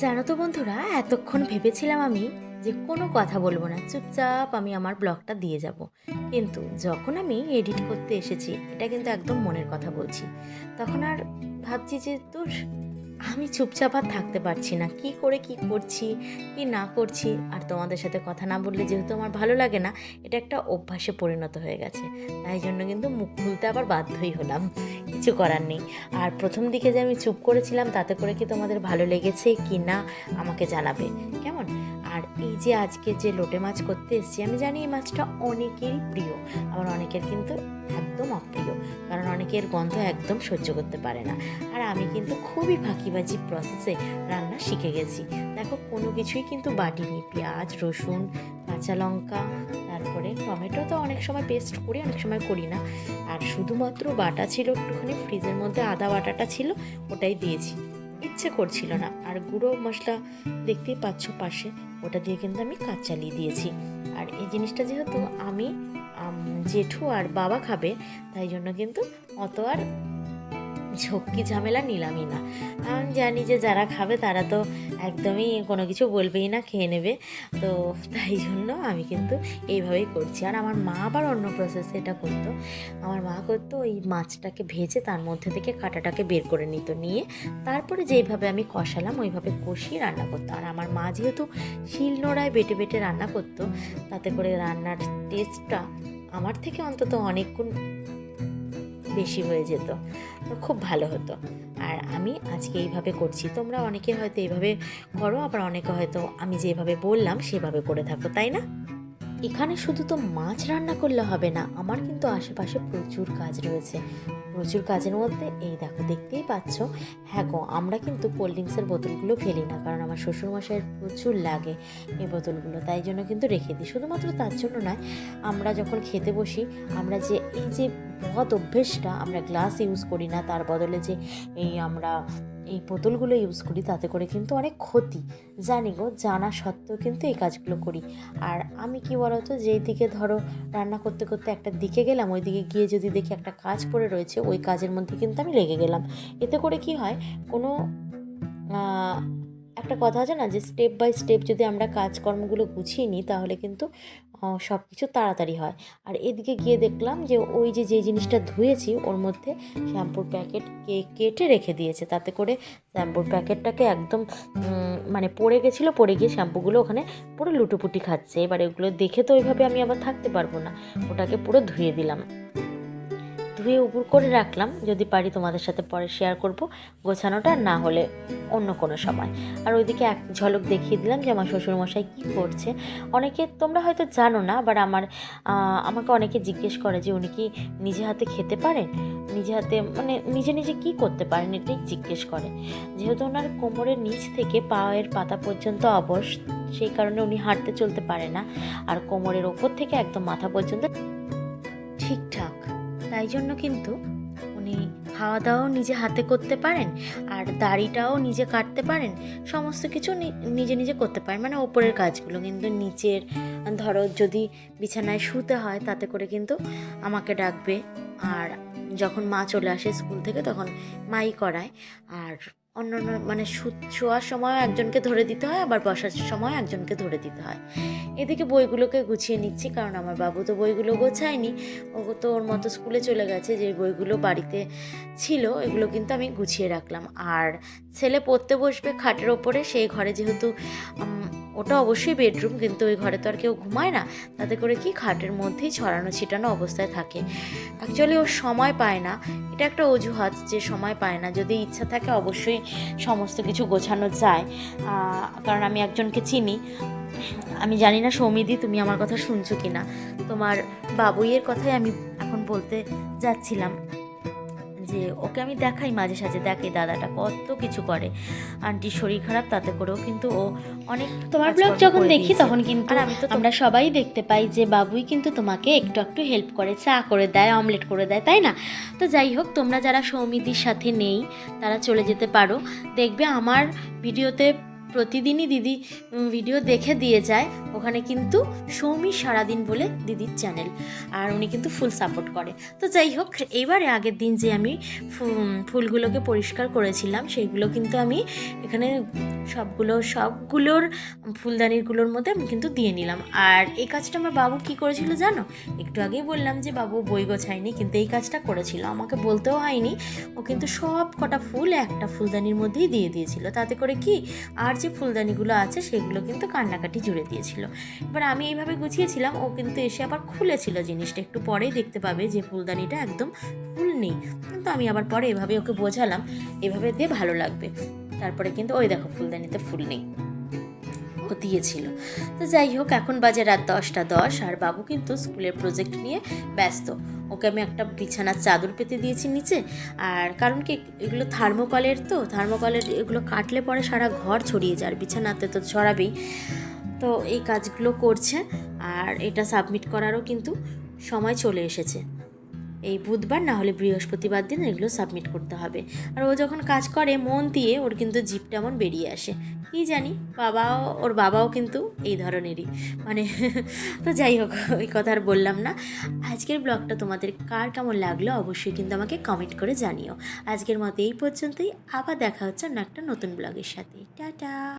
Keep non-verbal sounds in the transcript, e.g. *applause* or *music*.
জানো তো বন্ধুরা, এতক্ষণ ভেবেছিলাম আমি যে কোনো কথা বলব না, চুপচাপ আমি আমার ব্লগটা দিয়ে যাব। কিন্তু যখন আমি এডিট করতে এসেছি, এটা কিন্তু একদম মনের কথা বলছি। তখন আর ভাবছি যে, তোর আমি চুপচাপ আর থাকতে পারছি না। কি করে, কি করছি, কি না করছি? আর তোমাদের সাথে কথা না বললে যেহেতু আমার ভালো লাগে না, এটা একটা অভ্যাসে পরিণত হয়ে গেছে। তাই জন্য কিন্তু মুখ খুলতে আবার বাধ্যই হলাম। কিছু করার নেই। আর প্রথম দিকে যে আমি চুপ করেছিলাম, তাতে করে কি তোমাদের ভালো লেগেছে কি না, আমাকে জানাবে। কেমন? আর এই যে আজকে যে লোটে মাছ করতে এসেছি, আমি জানি এই মাছটা অনেকেরই প্রিয়, আবার অনেকের কিন্তু একদম অপ্রিয়, কারণ অনেকের গন্ধ একদম সহ্য করতে পারে না। আর আমি কিন্তু খুবই ফাঁকিবাজি প্রসেসে রান্না শিখে গেছি। দেখো, কোনো কিছুই কিন্তু বাটিনি, পেঁয়াজ, রসুন, কাঁচা লঙ্কা, তারপরে টমেটো তো অনেক সময় পেস্ট করি, অনেক সময় করি না। আর শুধুমাত্র বাটা ছিল একটুখানি ফ্রিজের মধ্যে আদা বাটাটা ছিল, ওটাই দিয়েছি। ইচ্ছে করছিল না। আর গুঁড়ো মশলা দেখতেই পাচ্ছ পাশে, ওটা দিয়ে কিন্তু আমি কাজ চালিয়ে দিয়েছি। আর এই জিনিসটা যেহেতু আমি জেঠু আর বাবা খাবে, তাই জন্য কিন্তু অত আর ঝক্কি ঝামেলা নিলামই না। আমি জানি যে যারা খাবে তারা তো একদমই কোনো কিছু বলবেই না, খেয়ে নেবে। তো তাই জন্য আমি কিন্তু এইভাবেই করছি। আর আমার মা আবার অন্য প্রসেসে এটা করতো। আমার মা করতো ওই মাছটাকে ভেজে তার মধ্যে থেকে কাঁটাটাকে বের করে নিত নিয়ে। তারপরে যেইভাবে আমি কষালাম ওইভাবে কষিয়ে রান্না করতো। আর আমার মা যেহেতু শিল নোড়ায় বেটে বেটে রান্না করতো, তাতে করে রান্নার টেস্টটা আমার থেকে অন্তত অনেক গুণ বেশি হয়ে যেত। খুব ভালো হতো। আর আমি আজকে এইভাবে করছি। তোমরা অনেকে হয়তো এইভাবে করো, আবার অনেকে হয়তো আমি যেভাবে বললাম সেভাবে করে থাকো, তাই না? এখানে শুধু তো মাছ রান্না করলে হবে না, আমার কিন্তু আশেপাশে প্রচুর কাজ রয়েছে। প্রচুর কাজের মধ্যে এই দেখো, দেখতেই পাচ্ছ। হ্যাঁ গো, আমরা কিন্তু কোল্ড ড্রিঙ্কসের বোতলগুলো ফেলি না, কারণ আমার শ্বশুরমশাইয়ের প্রচুর লাগে এই বোতলগুলো, তাই জন্য কিন্তু রেখে দিই। শুধুমাত্র তার জন্য নয়, আমরা যখন খেতে বসি, আমরা যে, এই যে বদ অভ্যেসটা আমরা গ্লাস ইউজ করি না, তার বদলে যে এই আমরা এই বোতলগুলো ইউজ করি, তাতে করে কিন্তু অনেক ক্ষতি। জানি গো, জানা সত্ত্বেও কিন্তু এই কাজগুলো করি। আর আমি কি বলতো, যেই দিকে ধরো রান্না করতে করতে একটা দিকে গেলাম, ওই দিকে গিয়ে যদি দেখি একটা কাজ পড়ে রয়েছে, ওই কাজের মধ্যে কিন্তু আমি লেগে গেলাম। এতে করে কি হয়, কোনো একটা কথা আছে না যে স্টেপ বাই স্টেপ যদি আমরা কাজকর্মগুলো গুছিয়ে নিই, তাহলে কিন্তু সব কিছু তাড়াতাড়ি হয়। আর এদিকে গিয়ে দেখলাম যে ওই যে যে জিনিসটা ধুয়েছি, ওর মধ্যে শ্যাম্পুর প্যাকেট কে, কেটে রেখে দিয়েছে। তাতে করে শ্যাম্পুর প্যাকেটটাকে একদম মানে পড়ে গেছিল, পড়ে গিয়ে শ্যাম্পুগুলো ওখানে পুরো লুটোপুটি খাচ্ছে। এবার ওগুলো দেখে তো ওইভাবে আমি আবার থাকতে পারব না। ওটাকে পুরো ধুয়ে দিলাম। ধুয়ে উপর করে রাখলাম, যদি পারি তোমাদের সাথে পরে শেয়ার করব, গোছানোটা না হলে অন্য কোনো সময়। আর ওইদিকে এক ঝলক দেখিয়ে দিলাম যে আমার শ্বশুরমশাই কী করছে। অনেকে তোমরা হয়তো জানো না বাট আমার আমাকে অনেকে জিজ্ঞেস করে যে উনি কি নিজে হাতে খেতে পারেন? নিজে হাতে মানে নিজে নিজে কি করতে পারেন এটাই জিজ্ঞেস করে। যেহেতু ওনার কোমরের নিচ থেকে পায়ের পাতা পর্যন্ত অবশ, সেই কারণে উনি হাঁটতে চলতে পারে না। আর কোমরের ওপর থেকে একদম মাথা পর্যন্ত ঠিকঠাক। তাই জন্য কিন্তু উনি খাওয়া দাওয়াও নিজে হাতে করতে পারেন আর দাড়িটাও নিজে কাটতে পারেন। সমস্ত কিছু নিজে নিজে করতে পারেন। মানে ওপরের কাজগুলো কিন্তু নিচের, ধরো যদি বিছানায় শুতে হয় তাতে করে কিন্তু আমাকে ডাকবে। আর যখন মা চলে আসে স্কুল থেকে তখন মাই করায়। আর অন্য মানে শোয়ার সময় একজনকে ধরে দিতে হয়, আবার বসার সময় একজনকে ধরে দিতে হয়। এদিকে বইগুলোকে গুছিয়ে নিচ্ছি, কারণ আমার বাবু তো বইগুলো গোছায়নি। ও তো ওর মতো স্কুলে চলে গেছে, যে বইগুলো বাড়িতে ছিল, এগুলো কিন্তু আমি গুছিয়ে রাখলাম। আর ছেলে পড়তে বসবে খাটের ওপরে সেই ঘরে যেহেতু ওটা অবশ্যই বেডরুম কিন্তু ওই ঘরে তো আর কেউ ঘুমায় না। তাতে করে কি খাটের মধ্যেই ছড়ানো ছিটানো অবস্থায় থাকে। অ্যাকচুয়ালি ও সময় পায় না। এটা একটা অজুহাত যে সময় পায় না। যদি ইচ্ছা থাকে অবশ্যই সমস্ত কিছু গোছানো যায়। কারণ আমি একজনকে চিনি। আমি জানি না, সৌমিদি, তুমি আমার কথা শুনছো কি না তোমার বাবুইয়ের কথাই আমি এখন বলতে যাচ্ছিলাম। যে ওকে আমি দেখাই মাঝে সাঝে দেখে দাদাটা কত কিছু করে। আন্টির শরীর খারাপ তাতে করেও কিন্তু ও অনেক তোমার ব্লগ যখন দেখি তখন কিন্তু আর আমি তো তো- আমরা সবাই দেখতে পাই যে বাবুই কিন্তু তোমাকে একটু একটু হেল্প করে চা করে দেয় অমলেট করে দেয় তাই না? তো যাই হোক তোমরা যারা সৌমিদির সাথে নেই তারা চলে যেতে পারো। দেখবে আমার ভিডিওতে প্রতিদিনই দিদি ভিডিও দেখে দিয়ে যায়। ওখানে কিন্তু সৌমি সারাদিন বলে দিদির চ্যানেল আর উনি কিন্তু ফুল সাপোর্ট করে। তো যাই হোক, এবারে আগের দিন যে আমি ফুলগুলোকে পরিষ্কার করেছিলাম সেইগুলো কিন্তু আমি এখানে সবগুলো, সবগুলোর ফুলদানিগুলোর মধ্যে আমি কিন্তু দিয়ে নিলাম। আর এই কাজটা আমার বাবু কি করেছিল জানো? একটু আগেই বললাম যে, বাবু বই গোছায়নি। কিন্তু এই কাজটা করেছিল। আমাকে বলতেও হয়নি। ও কিন্তু সব কটা ফুল একটা ফুলদানির মধ্যেই দিয়ে দিয়েছিল। তাতে করে কি? আর যে ফুলদানিগুলো আছে সেগুলো কিন্তু কান্নাকাটি জুড়ে দিয়েছিল। এবার আমি এইভাবে গুছিয়েছিলাম, ও কিন্তু এসে আবার খুলেছিল জিনিসটা। একটু পরেই দেখতে পাবে যে ফুলদানিটা একদম ফুল নেই। কিন্তু আমি আবার পরে এভাবে ওকে বোঝালাম, এভাবে দিয়ে ভালো লাগবে। তারপরে কিন্তু ওই দেখো ফুলদানিতে ফুল নেই। দিয়েছিল। তো যাই হোক, এখন বাজে রাত দশটা দশ আর বাবু কিন্তু স্কুলের প্রজেক্ট নিয়ে ব্যস্ত। ওকে আমি একটা বিছানার চাদর পেতে দিয়েছি নিচে। আর কারণ কি, এগুলো থার্মোকলের তো, থার্মোকলের এগুলো কাটলে পরে সারা ঘর ছড়িয়ে যায়, আর বিছানাতে তো ছড়াবেই। তো এই কাজগুলো করছে, আর এটা সাবমিট করারও কিন্তু সময় চলে এসেছে। এই বুধবার না হলে বৃহস্পতিবার দিন এগুলো সাবমিট করতে হবে। আর ও যখন কাজ করে, মন দিয়ে ওর কিন্তু জিপটা এমন বেরিয়ে আসে। কি জানি, বাবাও, ওর বাবাও কিন্তু এই ধরনেরই। মানে *laughs* তো যাই হোক, ওই কথা আর বললাম না। আজকের ব্লগটা তোমাদের কার কেমন লাগল অবশ্যই কিন্তু আমাকে কমেন্ট করে জানিও। আজকের মতো এই পর্যন্তই। আবার দেখা হচ্ছে অন্য একটা নতুন ব্লগের সাথে। টাটা!